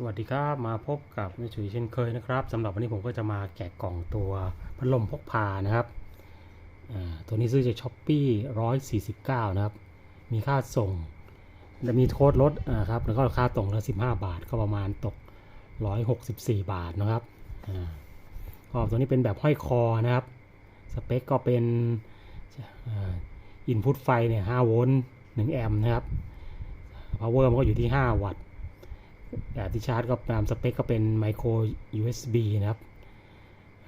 สวัสดีครับมาพบกับแม่ฉุยเช่นเคยนะครับสำหรับวันนี้ผมก็จะมาแกะกล่องตัวพัดลมพกพานะครับตัวนี้ซื้อจากช้อปปี้ร้อยสี่สิบเก้านะครับ มีค่าส่งและมีโค้ดลดอ่าครับแล้วก็ค่าตรงละสิบห้าบาทก็ประมาณตกร้อยหกสิบสี่บาทนะครับอ่าก็ตัวนี้เป็นแบบห้อยคอนะครับ สเปคก็เป็นอินพุตไฟเนี่ย5โวลต์1แอมป์นะครับ power มันก็อยู่ที่5วัตต์ ที่ชาร์จก็ตามสเปคก็เป็นไมโคร USB นะครับ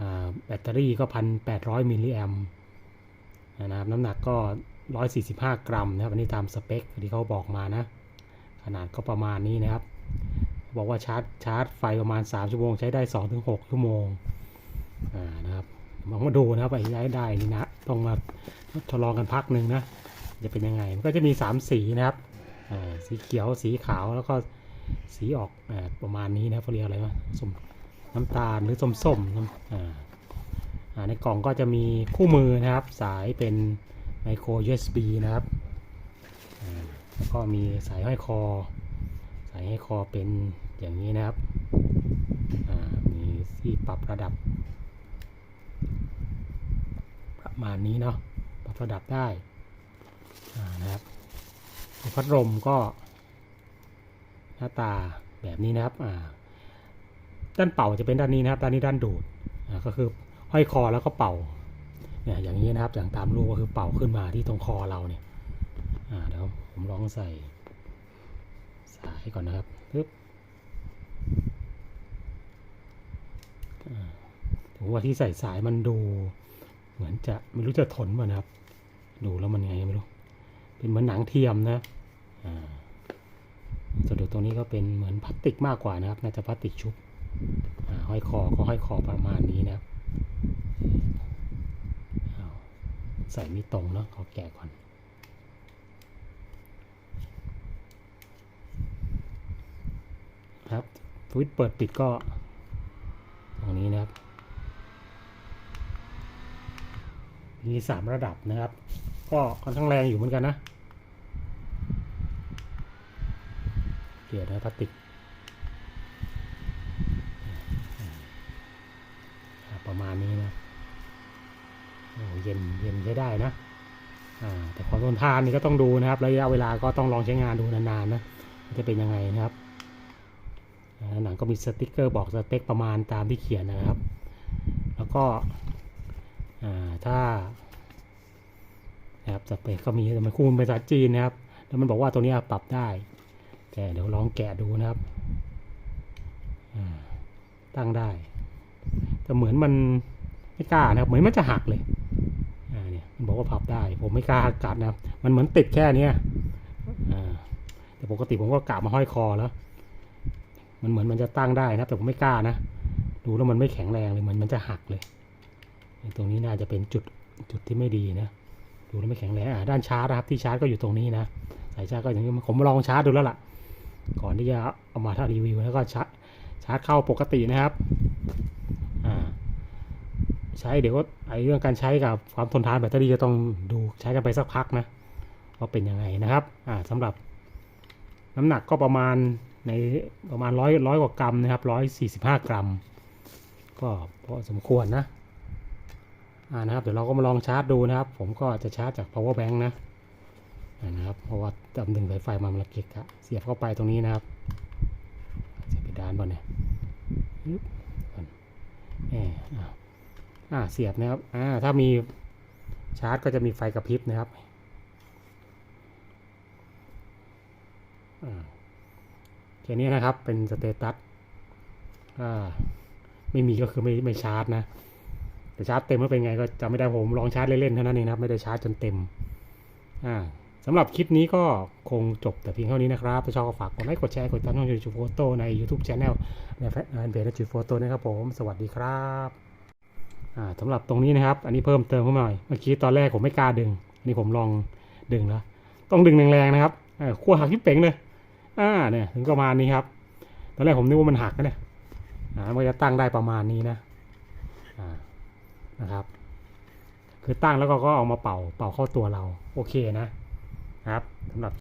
อ่าแบตเตอรี่ก็ 1,800 มิลลิแอมนะครับน้ำหนักก็ 145 กรัมนะครับอันนี้ตามสเปคที่เขาบอกมานะ ขนาดก็ประมาณนี้นะครับ บอกว่าชาร์จชาร์จไฟประมาณ 3 ชั่วโมง ใช้ได้ 2-6 ชั่วโมงอ่านะครับลองมาดูนะครับไอ้ใช้ได้นี่นะต้องมาทดลองกันพักหนึ่งนะ จะเป็นยังไง มันก็จะมี 3 สีนะครับอ่าสีเขียวสีขาวแล้วก็ สีออกอประมาณนี้นะเขาเรียกอะไรวะส้มน้ำตาลหรือส้มๆน้ำอ่าในกล่องก็จะมีคู่มือนะครับ สายเป็นไมโคร USB นะครับแล้วก็มีสายห้อยคอ สายห้อยคอเป็นอย่างนี้นะครับมีที่ปรับระดับ ประมาณนี้เนาะปรับระดับได้นะครับพัดลมก็ น้าตาแบบนี้นะครับอ่าด้านเป่าจะเป็นด้านนี้นะครับ ด้านนี้ด้านดูดอ่าก็คือห้อยคอแล้วก็เป่าเนี่ยอย่างนี้นะครับอย่างตามรูปก็คือเป่าขึ้นมาที่ตรงคอเราเนี่ยอ่าเดี๋ยวผมลองใส่สายก่อนนะครับปึ๊บอ่าถึงว่าที่ใส่สายมันดู เหมือนจะไม่รู้จะทนป่ะนะครับ ดูแล้วมันไงไม่รู้ เป็นเหมือนหนังเทียมนะอ่า ส่วนดูตรงนี้ก็เป็นเหมือนพลาสติกมากกว่านะครับ น่าจะพลาสติกชุบห้อยคอก็ห้อยคอประมาณนี้นะครับใส่ไม่ตรงเนาะขอแกะก่อนครับสวิตช์เปิดปิดก็ตรงนี้นะครับมีสามระดับนะครับ ก็ค่อนข้างแรงอยู่เหมือนกันนะ เกลียดนะพลาสติกประมาณนี้นะโอ้เย็นเย็นใช้ได้นะแต่ความทนทานนี่ก็ต้องดูนะครับระยะเวลาก็ต้องลองใช้งานดูนานๆนะจะเป็นยังไงนะครับหนังก็มีสติกเกอร์บอกสเปคประมาณตามที่เขียนนะครับ แล้วก็ถ้านะครับสเปคก็มีแต่มันคู่เป็นภาษาจีนนะครับ แล้วมันบอกว่าตัวนี้ปรับได้ แต่เดี๋ยวลองแกะดูนะครับตั้งได้ แต่เหมือนมันไม่กล้านะครับ เหมือนมันจะหักเลยอ่าเนี่ยมันบอกว่าพับได้ ผมไม่กล้ากัดนะครับ มันเหมือนติดแค่เนี้ยอ่าแต่ปกติผมก็กะมาห้อยคอแล้วมันเหมือนมันจะตั้งได้นะแต่ผมไม่กล้านะ ดูแล้วมันไม่แข็งแรงเลยเหมือนมันจะหักเลย ตรงนี้น่าจะเป็นจุดจุดที่ไม่ดีนะ ดูแล้วไม่แข็งแรงอ่าด้านชาร์จนะครับที่ชาร์จก็อยู่ตรงนี้นะสายชาร์จก็อย่างนี้ผมลองชาร์จดูแล้วล่ะ ก่อนที่จะเอามาถ้ารีวิวแล้วก็ชาร์จชาร์จเข้าปกตินะครับอ่าใช้เดี๋ยวก็ไอเรื่องการใช้กับความทนทานแบตเตอรี่ก็ต้องดูใช้กันไปสักพักนะว่าเป็นยังไงนะครับอ่าสำหรับน้ำหนักก็ประมาณในประมาณร้อยร้อยกว่ากรัมนะครับร้อยสี่สิบห้ากรัม ก็พอสมควรนะอ่านะครับเดี๋ยวเราก็มาลองชาร์จดูนะครับ ผมก็จะชาร์จจาก power bank นะ นะครับ เพราะว่าจำดึงสายไฟมามันละเกะกะเสียบเข้าไปตรงนี้นะครับเสียบไปด้านบนเนี่ยปึ๊บอนแหมอ่าอ่าเสียบนะครับอ่าถ้ามีชาร์จก็จะมีไฟกระพริบนะครับอ่าแค่นี้นะครับเป็นสเตตัสอ่าไม่มีก็คือไม่ไม่ชาร์จนะ แต่ชาร์จเต็มแล้วเป็นไงก็จำไม่ได้ผมลองชาร์จเล่นๆเท่านั้นเองนะครับ ไม่ได้ชาร์จจนเต็มอ่า สำหรับคลิปนี้ก็คงจบแต่เพียงเท่านี้นะครับถ้าชอบก็ฝากกดไลค์กดแชร์กดติดตามช่องจูโฟโต้ใน YouTube Channel ในแฟนเพจจูโฟโต้นะครับผม สวัสดีครับสำหรับตรงนี้นะครับ อันนี้เพิ่มเติมเข้ามาหน่อย เมื่อกี้ตอนแรกผมไม่กล้าดึงนนี้ผมลองดึงแล้วต้องดึงแรงๆนะครับขั้วหักที่เป่งเลยอ่าเนี่ยถึงประมาณนี้ครับ ตอนแรกผมนึกว่ามันหักนะเนี่ยอ่ามันจะตั้งได้ประมาณนี้นะอ่านะครับ คือตั้งแล้วก็ก็เอามาเป่าเป่าเข้าตัวเรา โอเคนะ นะครับสำหรับ